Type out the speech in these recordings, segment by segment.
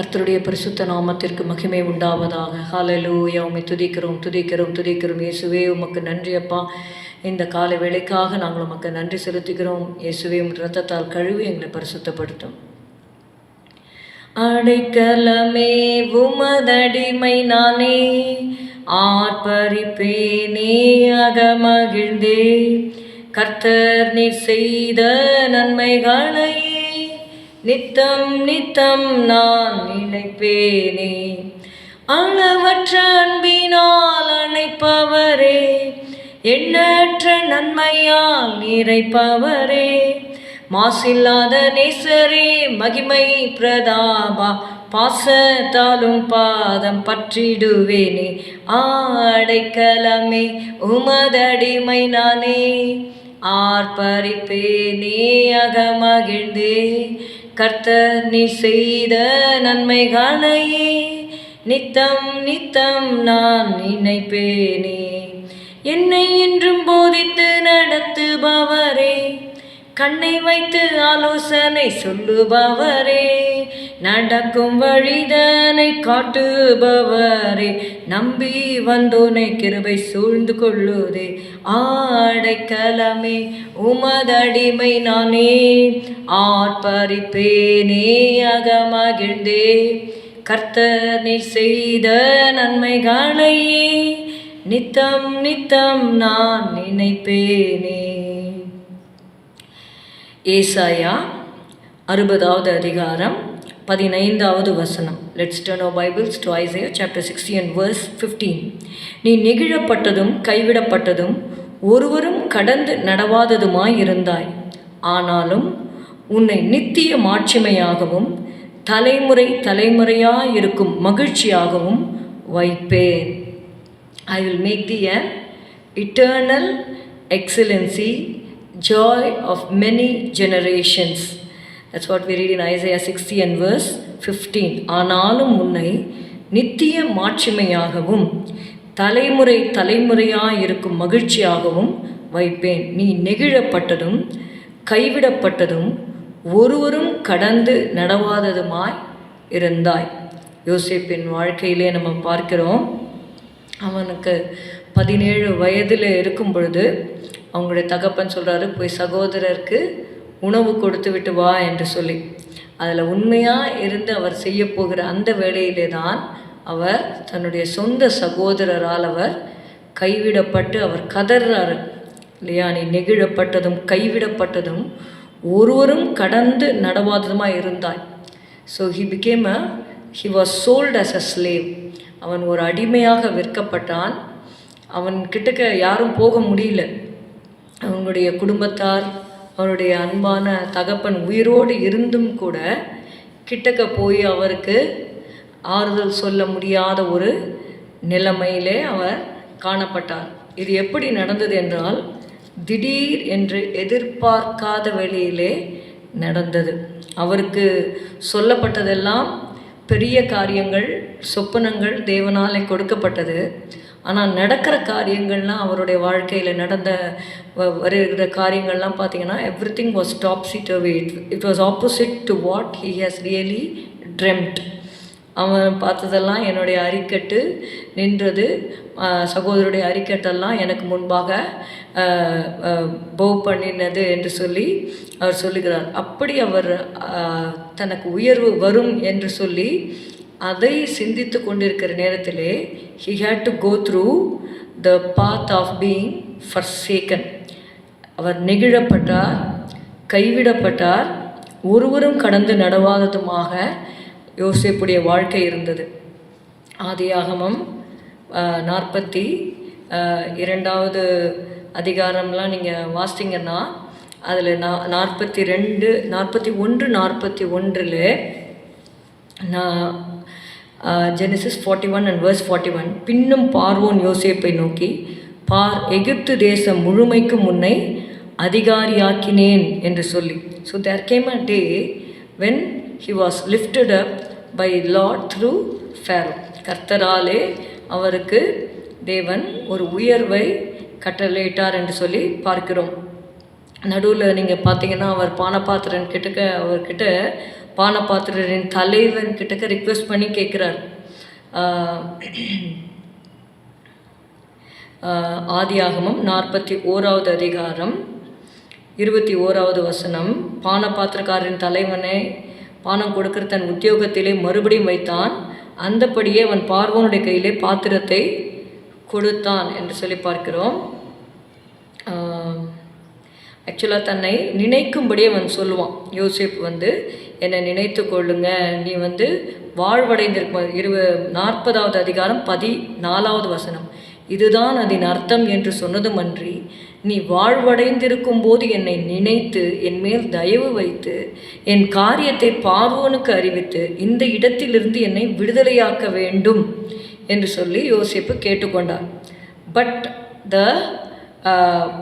கர்த்தருடைய பரிசுத்த நாமத்திற்கு மகிமை உண்டாவதாக. ஹalleluya உம்மை துதிக்கிறோம் துதிக்கிறோம் துதிக்கிறோம். இயேசுவே உமக்கு நன்றி அப்பா. இந்த காலை வேலைக்காக நாங்கள் உமக்கு நன்றி செலுத்துகிறோம். இயேசுவே உம் கழுவி எங்களை பரிசுத்தப்படுத்தும். அடைக்கலமே உமதடிமை நானே. ஆர்ப்பரிப்பேனே அகமகிழ்ந்தே. கர்த்தர் நீர் செய்த நன்மைகளை நித்தம் நித்தம் நான் நினைப்பேனே. அளவற்ற அன்பினால் அணைப்பவரே. எண்ணற்ற நன்மையால் நிறைப்பவரே. மாசில்லாத நேசரே மகிமை பிரதாபா. பாசத்தாலும் பாதம் பற்றிடுவேனே. ஆடைக்கலமே உமதடிமை நானே. ஆர்ப்பரிப்பேனே அகமகிழ்ந்தே. கர்த்தர் நீ செய்த நன்மைகளையே நித்தம் நித்தம் நான் நினைப்பேனே. என்னை என்றும் போதித்து நடத்துபவரே. கண்ணை வைத்து ஆலோசனை சொல்லுபவரே. நடக்கும் வழிதனை காட்டுபவரே. நம்பி வந்தோனை கிருபை சூழ்ந்து கொள்ளுதே. ஆடைக்கலமே உமதடிமை நானே. ஆர்ப்பரிப்பேனே அகமகிழ்ந்தே. கர்த்தனை செய்த நன்மைகளையே. நித்தம் நித்தம் நான் நினைப்பேனே. ஏசாயா அறுபதாவது அதிகாரம் பதினைந்தாவது வசனம். Let's turn our Bibles to Isaiah chapter sixty and verse fifteen நீ நெகிழப்பட்டதும் கைவிடப்பட்டதும் ஒருவரும் கடந்து நடவாததுமாய் இருந்தாய் ஆனாலும் உன்னை நித்திய மாட்சிமையாகவும் தலைமுறை தலைமுறையாக இருக்கும் மகிழ்ச்சியாகவும் வைப்பேன். I will make the an eternal joy of many generations. That's what we read in Isaiah 60 and verse 15 ஆனாலும் உன்னை நித்திய மாட்சிமையாகவும் தலைமுறை தலைமுறையாக இருக்கும் மகிழ்ச்சியாகவும் வைப்பேன். நீ நெகிழப்பட்டதும் கைவிடப்பட்டதும் ஒருவரும் கடந்து நடவாததுமாய் இருந்தாய். யோசிப்பின் வாழ்க்கையிலே நம்ம பார்க்கிறோம் அவனுக்கு பதினேழு வயதில் இருக்கும் பொழுது அவங்களுடைய தகப்பன் சொல்கிறாரு போய் சகோதரருக்கு உணவு கொடுத்து விட்டு வா என்று சொல்லி. அதில் உண்மையாக இருந்து அவர் செய்ய போகிற அந்த வேளையிலே தான் அவர் தன்னுடைய சொந்த சகோதரரால் அவர் கைவிடப்பட்டு அவர் கதறாரு இல்லையா? நீ நெகிழப்பட்டதும் கைவிடப்பட்டதும் ஒருவரும் கடந்து நடவாததுமாக இருந்தாய். So he became a he was sold as a slave அவன் ஒரு அடிமையாக விற்கப்பட்டான். அவன் கிட்டக்க யாரும் போக முடியல. அவங்களுடைய குடும்பத்தார் அவருடைய அன்பான தகப்பன் உயிரோடு இருந்தும் கூட கிட்டக்க போய் அவருக்கு ஆறுதல் சொல்ல முடியாத ஒரு நிலைமையிலே அவர் காணப்பட்டார். இது எப்படி நடந்தது என்றால் திடீர் என்று எதிர்பார்க்காத வழியிலே நடந்தது. அவருக்கு சொல்லப்பட்டதெல்லாம் பெரிய காரியங்கள் சொப்பனங்கள் தேவனாலே கொடுக்கப்பட்டது. ஆனால் நடக்கிற காரியங்கள்லாம் அவருடைய வாழ்க்கையில் நடந்த வ- வருகிற காரியங்கள்லாம் பார்த்தீங்கன்னா everything was top seat away it it was opposite to what he has really dreamt அவன் பார்த்ததெல்லாம் என்னுடைய அரிக்கட்டு நின்றது சகோதரருடைய அரிக்கட்டெல்லாம் எனக்கு முன்பாக போ பண்ணினது என்று சொல்லி அவர் சொல்லுகிறார். அப்படி அவர் தனக்கு உயர்வு வரும் என்று சொல்லி அதை சிந்தித்து கொண்டிருக்கிற நேரத்திலே he had to go through the path of being forsaken அவர் நெகிழப்பட்டார் கைவிடப்பட்டார் ஒருவரும் கடந்து நடவாததுமாக யோசிப்புடைய வாழ்க்கை இருந்தது. ஆதியாகமம் நாற்பத்தி இரண்டாவது அதிகாரம்லாம் நீங்கள் வாசித்தீங்கன்னா அதில் நா நாற்பத்தி ரெண்டு நாற்பத்தி ஒன்று நாற்பத்தி ஒன்றில் நான் Genesis forty one and verse forty one பின்னும் பார்வோன் யோசேப்பை நோக்கி பார் எகிப்து தேசம் முழுமைக்கும் முன்னை அதிகாரியாக்கினேன் என்று சொல்லி. So there came a day when he was lifted up by Lord through Pharaoh கர்த்தராலே அவருக்கு தேவன் ஒரு உயர்வை கட்டளையிட்டார் என்று சொல்லி பார்க்கிறோம். நடுவில் நீங்கள் பார்த்தீங்கன்னா அவர் பானபாத்திரன் கிட்டக்க அவர்கிட்ட பானபாத்திரரின் தலைவன் கிட்டக்க ரிக்வெஸ்ட் பண்ணி கேட்குறார். ஆதியாகமம் நாற்பத்தி ஓராவது அதிகாரம் இருபத்தி ஓராவது வசனம். பானபாத்திரக்காரரின் தலைவனை பானம் கொடுக்கிற தன் உத்தியோகத்திலே மறுபடியும் வைத்தான். அந்தபடியே அவன் பார்வோனுடைய கையிலே பாத்திரத்தை கொடுத்தான் என்று சொல்லி பார்க்கிறோம். ஆக்சுவலாக தன்னை நினைக்கும்படி அவன் சொல்லுவான். யோசிப் வந்து என்னை நினைத்து கொள்ளுங்க. நீ வந்து வாழ்வடைந்திருக்க இருவ நாற்பதாவது அதிகாரம் பதி நாலாவது வசனம். இதுதான் அதன் அர்த்தம் என்று சொன்னதுமன்றி நீ வாழ்வடைந்திருக்கும் போது என்னை நினைத்து என் மேல் தயவு வைத்து என் காரியத்தை பார்வோனுக்கு அறிவித்து இந்த இடத்திலிருந்து என்னை விடுதலையாக்க வேண்டும் என்று சொல்லி யோசிப்பு கேட்டுக்கொண்டார். But the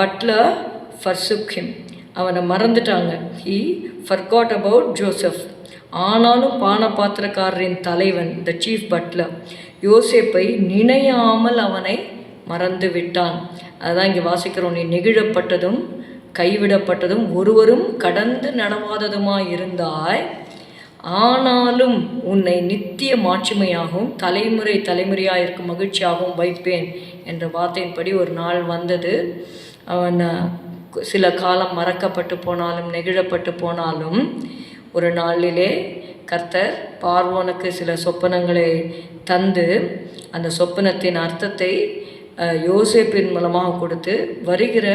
butler forsook him அவனை மறந்துட்டாங்க. ஹீ ஃபர்காட் அபவுட் ஜோசப் ஆனாலும் பானபாத்திரக்காரரின் தலைவன் த சீஃப் பட்லர் யோசேப்பை நினையாமல் அவனை மறந்து விட்டான். அதுதான் இங்கே வாசிக்கிறோம். நீ நெகிழப்பட்டதும் கைவிடப்பட்டதும் ஒருவரும் கடந்து நடவாததுமாய் இருந்தாய். ஆனாலும் உன்னை நித்திய மாட்சிமையாகவும் தலைமுறை தலைமுறையாக இருக்கும் மகிழ்ச்சியாகவும் வைப்பேன் என்ற வார்த்தையின்படி ஒரு நாள் வந்தது. அவன் சில காலம் மறக்கப்பட்டு போனாலும் நெகிழப்பட்டு போனாலும் ஒரு நாளிலே கர்த்தர் பார்வோனுக்கு சில சொப்பனங்களை தந்து அந்த சொப்பனத்தின் அர்த்தத்தை யோசேப்பின் மூலமாக கொடுத்து வருகிற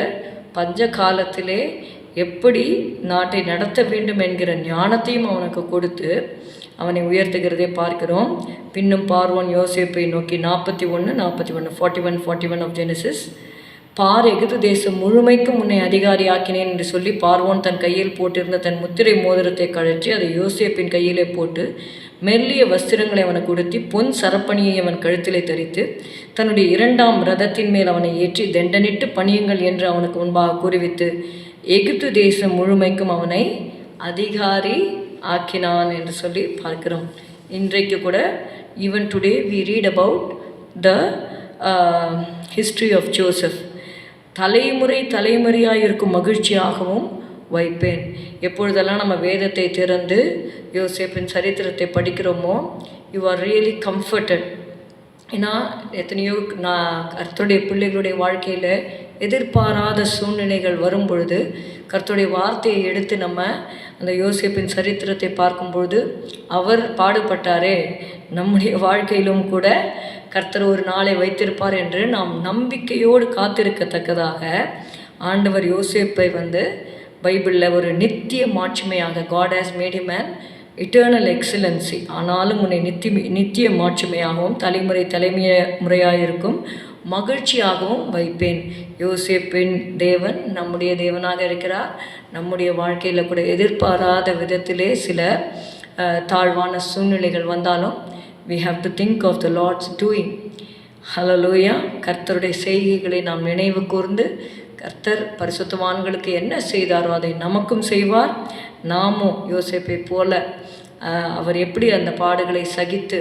பஞ்ச காலத்திலே எப்படி நாட்டை நடத்த வேண்டும் என்கிற ஞானத்தையும் அவனுக்கு கொடுத்து அவனை உயர்த்துகிறதே பார்க்கிறோம். பின்னும் பார்வோன் யோசேப்பை நோக்கி நாற்பத்தி ஒன்று நாற்பத்தி ஒன்று forty one forty one of Genesis பார் எகிது தேசம் முழுமைக்கும் உன்னை அதிகாரியாக்கினேன் என்று சொல்லி பார்வோன் தன் கையில் போட்டிருந்த தன் முத்திரை மோதிரத்தை கழற்றி அதை யோசேப்பின் கையிலே போட்டு மெல்லிய வஸ்திரங்களை அவனுக்கு கொடுத்தி பொன் சரப்பணியை அவன் கழுத்திலே தரித்து தன்னுடைய இரண்டாம் ரதத்தின் மேல் அவனை ஏற்றி தண்டனிட்டு பணியுங்கள் என்று அவனுக்கு முன்பாக கூறிவித்து எகிப்து தேசம் முழுமைக்கும் அவனை அதிகாரி ஆக்கினான் என்று சொல்லி பார்க்கிறோம். இன்றைக்கு கூட even today we read about the history of Joseph தலைமுறை தலைமுறையாக இருக்கும் மகிழ்ச்சியாகவும் வைப்பேன். எப்பொழுதெல்லாம் நம்ம வேதத்தை திறந்து யோசேப்பின் சரித்திரத்தை படிக்கிறோமோ யூ ஆர் ரியலி கம்ஃபர்டட் ஏன்னா எத்தனையோ நான் கர்த்தருடைய பிள்ளைகளுடைய வாழ்க்கையில் எதிர்பாராத சூழ்நிலைகள் வரும் பொழுது கர்த்தருடைய வார்த்தையை எடுத்து நம்ம அந்த யோசிப்பின் சரித்திரத்தை பார்க்கும்பொழுது அவர் பாடுபட்டாரே. நம்முடைய வாழ்க்கையிலும் கூட கர்த்தர் ஒரு நாளை வைத்திருப்பார் என்று நாம் நம்பிக்கையோடு காத்திருக்கத்தக்கதாக ஆண்டவர் யோசிப்பை வந்து பைபிளில் ஒரு நித்திய மாட்சிமையாக God has made man eternal excellency ஆனாலும் உன்னை நித்தி நித்திய மாட்சிமையாகவும் தலைமுறை தலைமைய முறையாக இருக்கும் மகிழ்ச்சியாகவும் வைப்பேன். யோசிப்பின் தேவன் நம்முடைய தேவனாக இருக்கிறார். நம்முடைய வாழ்க்கையில் கூட எதிர்பாராத விதத்திலே சில தாழ்வான சூழ்நிலைகள் வந்தாலும் we have to think of the Lord's doing hallelujah கர்த்தருடைய செய்கைகளை நாம் நினைவு கூர்ந்து கர்த்தர் பரிசுத்தவான்களுக்கு என்ன செய்தாரோ அதை நமக்கும் செய்வார். நாமும் யோசிப்பை போல அவர் எப்படி அந்த பாடுகளை சகித்து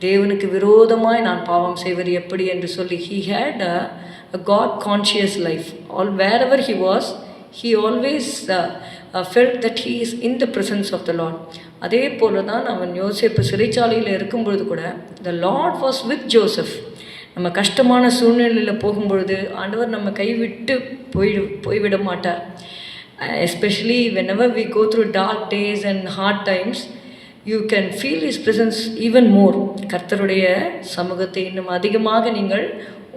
தேவனுக்கு விரோதமாய் நான் பாவம் செய்வது எப்படி என்று சொல்லி he had a God conscious life all wherever he was he always felt that he is in the presence of the Lord அதே போல தான் அவன் யோசிப்பு சிறைச்சாலையில் இருக்கும்பொழுது கூட the Lord was with Joseph நம்ம கஷ்டமான சூழ்நிலையில் போகும்பொழுது ஆண்டவர் நம்ம கைவிட்டு போய் போய்விட மாட்டார். Especially whenever we go through dark days and hard times you can feel his presence even more கர்த்தருடைய சமூகத்தை இன்னும் அதிகமாக நீங்கள்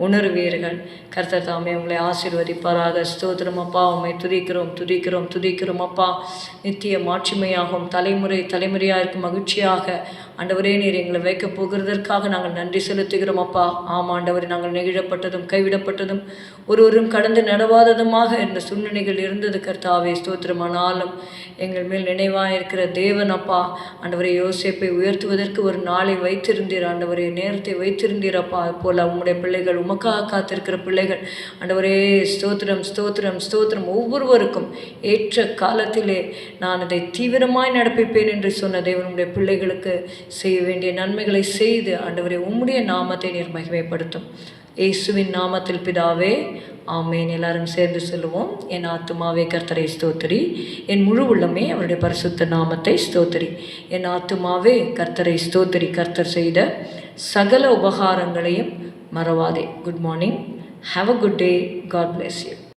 உணர்வீர்கள். கர்த்தர் தாமே உங்களை ஆசீர்வதிப்பாராக. ஸ்தோத்திரம் அப்பா உண்மை துதிக்கிறோம் துதிக்கிறோம் துதிக்கிறோம் அப்பா. நித்திய மாட்சிமையாகும். தலைமுறை தலைமுறையாக இருக்கும் மகிழ்ச்சியாக. ஆண்டவரே நீர் எங்களை வைக்கப் போகிறதற்காக நாங்கள் நன்றி செலுத்துகிறோம் அப்பா. ஆமாம் ஆண்டவரை நாங்கள் நெகிழப்பட்டதும் கைவிடப்பட்டதும் ஒருவரும் கடந்து நடவாததுமாக இந்த சூழ்நிலைகள் இருந்தது கர்த்தாவே. ஸ்தோத்திரமானாலும் எங்கள் மேல் நினைவாக இருக்கிற தேவன் அப்பா. ஆண்டவரை யோசிப்பை உயர்த்துவதற்கு ஒரு நாளை வைத்திருந்தீர். ஆண்டவரை நேரத்தை வைத்திருந்தீர் அப்பா. போல உம்முடைய பிள்ளைகள் உமக்காக காத்திருக்கிற பிள்ளைகள். ஆண்டவரே ஸ்தோத்திரம் ஸ்தோத்திரம் ஸ்தோத்திரம் ஒவ்வொருவருக்கும் ஏற்ற காலத்திலே நான் அதை தீவிரமாய் நடப்பிப்பேன் என்று சொன்ன தேவனுடைய பிள்ளைகளுக்கு செய்ய வேண்டிய நன்மைகளை செய்து ஆண்டவரே உம்முடைய நாமத்தை நீர் மகிமைப்படுத்தும். இயேசுவின் நாமத்தில் பிதாவே ஆமேன். எல்லாரும் சேர்ந்து சொல்லுவோம் என் ஆத்துமாவே கர்த்தரை ஸ்தோத்திரி. என் முழு உள்ளமே அவருடைய பரிசுத்த நாமத்தை ஸ்தோத்திரி. என் ஆத்துமாவே கர்த்தரை ஸ்தோத்திரி. கர்த்தர் செய்த சகல உபகாரங்களையும் ಮರವಾದೆ good morning have a good day God bless you